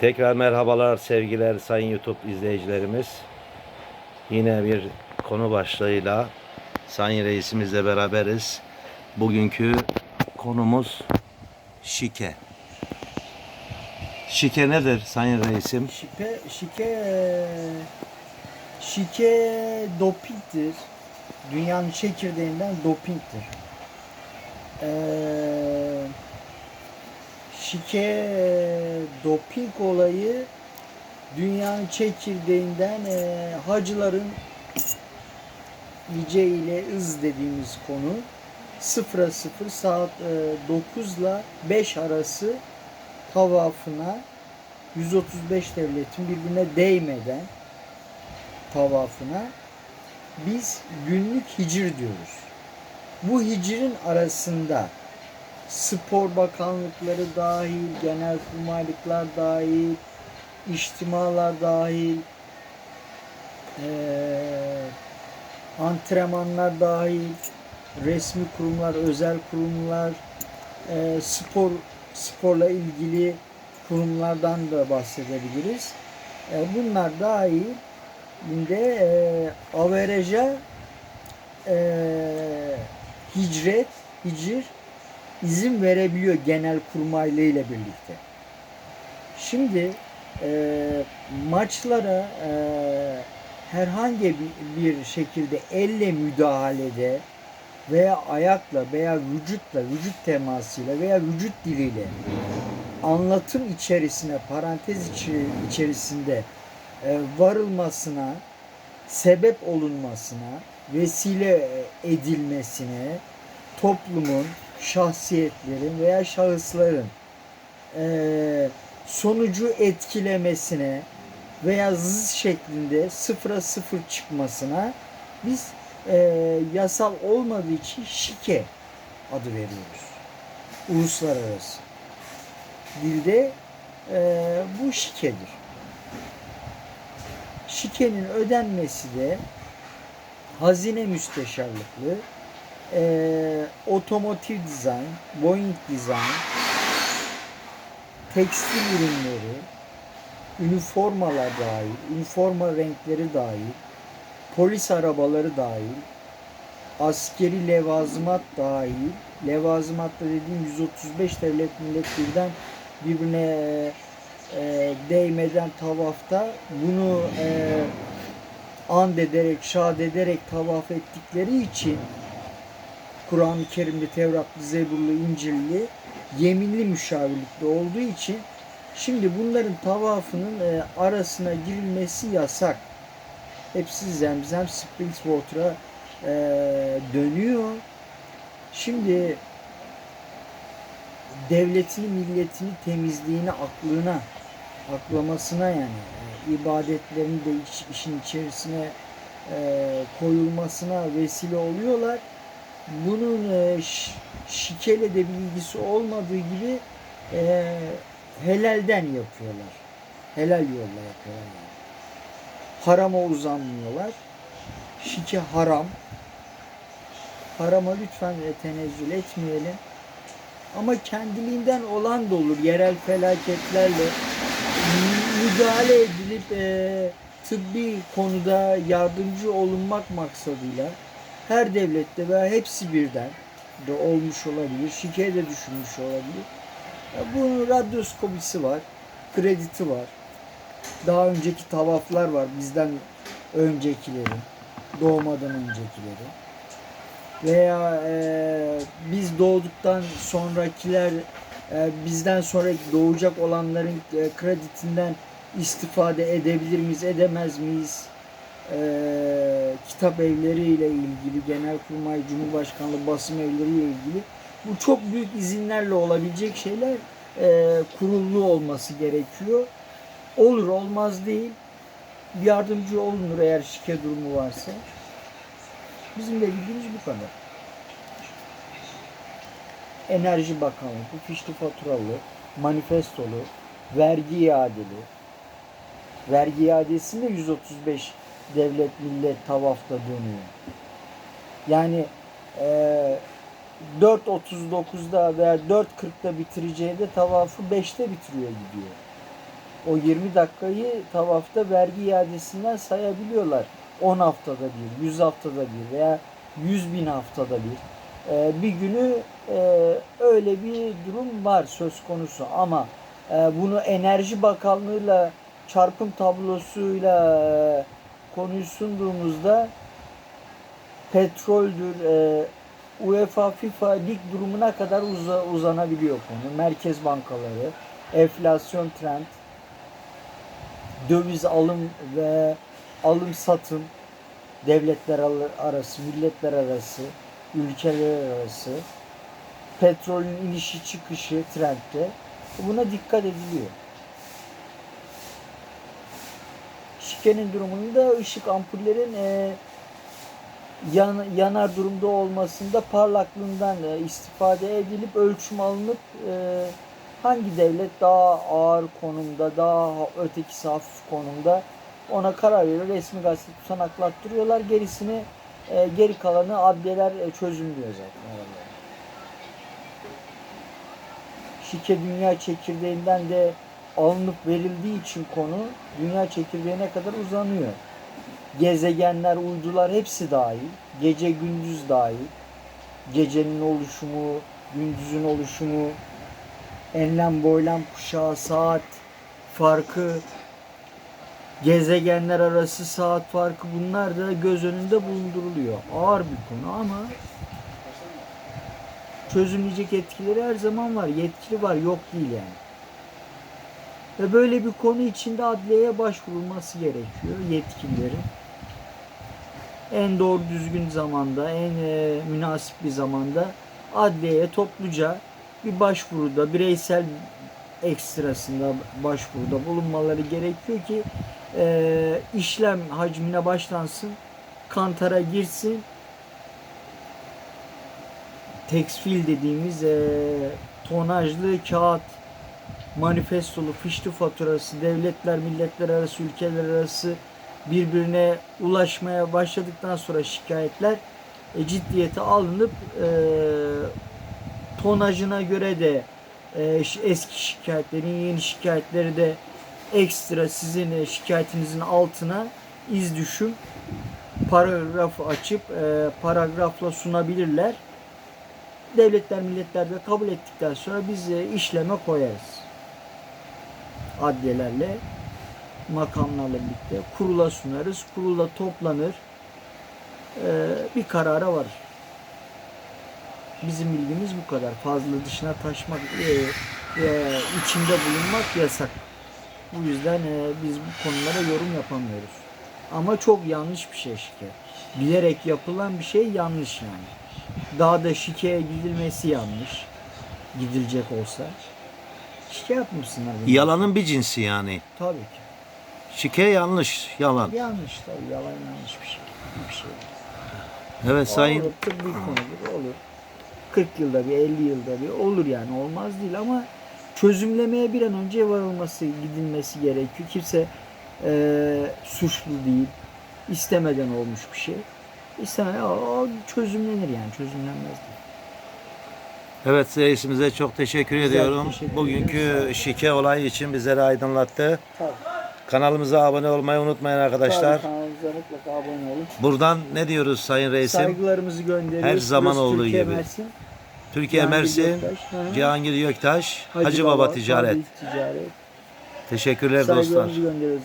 Tekrar merhabalar sevgiler sayın YouTube izleyicilerimiz. Yine bir konu başlığıyla sayın reisimizle beraberiz. Bugünkü konumuz şike. Şike nedir sayın reisim? Şike, şike, şike dopingtir. Dünyanın çekirdeğinden dopingtir. Ee, şike doping olayı dünyanın çekirdeğinden e, hacıların Lice ile ız dediğimiz konu 0'a 0 saat e, 9 ile 5 arası tavafına 135 devletin birbirine değmeden tavafına biz günlük hicir diyoruz. Bu hicirin arasında spor bakanlıkları dahil, genel kurmaylıklar dahil, içtimalar dahil, eee, antrenmanlar dahil, resmi kurumlar, özel kurumlar, eee, spor sporla ilgili kurumlardan da bahsedebiliriz. E, bunlar dahil de e, avereja e, hicret, hicir izin verebiliyor genel kurmaylı ile birlikte. Şimdi e, maçlara e, herhangi bir, şekilde elle müdahalede veya ayakla veya vücutla, vücut temasıyla veya vücut diliyle anlatım içerisine, parantez içi- içerisinde e, varılmasına, sebep olunmasına, vesile edilmesine, toplumun, şahsiyetlerin veya şahısların e, sonucu etkilemesine veya zız şeklinde sıfıra sıfır çıkmasına biz e, yasal olmadığı için şike adı veriyoruz. Uluslararası dilde e, bu şikedir. Şikenin ödenmesi de hazine müsteşarlıklı, e, otomotiv dizayn, Boeing dizayn, tekstil ürünleri, üniformalar dahil, üniforma renkleri dahil, polis arabaları dahil, askeri levazımat dahil, levazımatta dediğim 135 devlet millet birden birbirine e, değmeden tavafta bunu e, and ederek, şad ederek tavaf ettikleri için Kur'an-ı Kerim'de Tevratlı, Zeburlu, İncilli yeminli müşavirlikte olduğu için şimdi bunların tavafının e, arasına girilmesi yasak. Hepsi zemzem Springswater'a e, dönüyor. Şimdi devletini, milletini temizliğine, aklına, aklamasına yani e, ibadetlerini de iç- işin içerisine e, koyulmasına vesile oluyorlar. Bunun e, şikele de bilgisi olmadığı gibi e, helalden yapıyorlar. Helal yolla yapıyorlar. Harama uzanmıyorlar. Şike haram. Harama lütfen e, tenezzül etmeyelim. Ama kendiliğinden olan da olur. Yerel felaketlerle mü- müdahale edilip e, tıbbi konuda yardımcı olunmak maksadıyla her devlette veya hepsi birden de olmuş olabilir. Şikeye de düşünmüş olabilir. Ya bunun radyoskopisi var. Krediti var. Daha önceki tavaflar var bizden öncekilerin. Doğmadan öncekileri veya e, biz doğduktan sonrakiler e, bizden sonra doğacak olanların e, kreditinden istifade edebilir miyiz, edemez miyiz? E, kitap evleriyle ilgili, Genelkurmay, Cumhurbaşkanlığı basım evleriyle ilgili bu çok büyük izinlerle olabilecek şeyler e, kurullu olması gerekiyor. Olur olmaz değil. Yardımcı olunur eğer şike durumu varsa. Bizim de bildiğimiz bu kadar. Enerji Bakanlığı, fişli faturalı, manifestolu, vergi iadeli. Vergi iadesinde 135 devlet millet tavafta dönüyor. Yani eee 4.39'da veya 4.40'da bitireceği de tavafı 5'te bitiriyor gidiyor. O 20 dakikayı tavafta vergi iadesinden sayabiliyorlar. 10 haftada bir, 100 haftada bir veya 100 bin haftada bir. Ee, bir günü e, öyle bir durum var söz konusu ama e, bunu Enerji Bakanlığı'yla çarpım tablosuyla e, konuyu sunduğumuzda petroldür, e, UEFA, FIFA lig durumuna kadar uza- uzanabiliyor konu. Merkez bankaları, enflasyon trend, döviz alım ve alım satım, devletler arası, milletler arası, ülkeler arası, petrolün inişi çıkışı trendde buna dikkat ediliyor. Şikenin durumunda ışık ampullerin e, yan, yanar durumda olmasında parlaklığından e, istifade edilip ölçüm alınıp e, hangi devlet daha ağır konumda, daha ötekisi hafif konumda ona karar veriyor. Resmi gazete tutanaklattırıyorlar. Gerisini e, geri kalanı adliyeler e, çözümlüyor zaten. Şike dünya çekirdeğinden de alınıp verildiği için konu dünya çekirdeğine kadar uzanıyor. Gezegenler, uydular hepsi dahil. Gece gündüz dahil. Gecenin oluşumu, gündüzün oluşumu, enlem boylam kuşağı, saat farkı, gezegenler arası saat farkı bunlar da göz önünde bulunduruluyor. Ağır bir konu ama çözümleyecek etkileri her zaman var. Yetkili var, yok değil yani. Ve böyle bir konu içinde adliyeye başvurulması gerekiyor yetkililerin. En doğru düzgün zamanda, en e, münasip bir zamanda adliyeye topluca bir başvuruda, bireysel ekstrasında başvuruda bulunmaları gerekiyor ki e, işlem hacmine başlansın, kantara girsin, teksfil dediğimiz e, tonajlı kağıt manifestolu, fişli faturası, devletler, milletler arası, ülkeler arası birbirine ulaşmaya başladıktan sonra şikayetler e, ciddiyete alınıp e, tonajına göre de e, eski şikayetlerin, yeni şikayetleri de ekstra sizin e, şikayetinizin altına iz düşüm paragraf açıp e, paragrafla sunabilirler. Devletler, milletler de kabul ettikten sonra biz işleme koyarız adliyelerle makamlarla birlikte kurula sunarız. Kurula toplanır. Ee, bir karara varır. Bizim bilgimiz bu kadar. Fazla dışına taşmak, e, e, içinde bulunmak yasak. Bu yüzden e, biz bu konulara yorum yapamıyoruz. Ama çok yanlış bir şey şike. Bilerek yapılan bir şey yanlış yani. Daha da şikeye gidilmesi yanlış. Gidilecek olsa. Şike yapmışsınlar. bunu. Yalanın bir cinsi yani. Tabii ki. Şike yanlış, yalan. Yanlış tabii yalan yanlış bir şey. Bir şey. Evet sayın Olur, tıbbi konudur olur. 40 yılda bir 50 yılda bir olur yani olmaz değil ama çözümlemeye bir an önce varılması gidilmesi gerekiyor. Kimse eee, suçlu değil. istemeden olmuş bir şey. İstemeden o, o çözümlenir yani çözümlenmez değil. Evet reisimize çok teşekkür ediyorum. teşekkür Bugünkü şike olayı için bizleri aydınlattı. Tabii. Kanalımıza abone olmayı unutmayın arkadaşlar. Tabii, mutlaka abone olun. Buradan ne diyoruz sayın reisim? Saygılarımızı gönderiyoruz. Her zaman Burası olduğu Türkiye gibi. Mersin. Türkiye Cihangir Mersin, Göktaş. Cihangir Göktaş, Hacı, Baba, Ticaret. Tabii Ticaret. Teşekkürler dostlar. Saygılarımızı gönderiyoruz.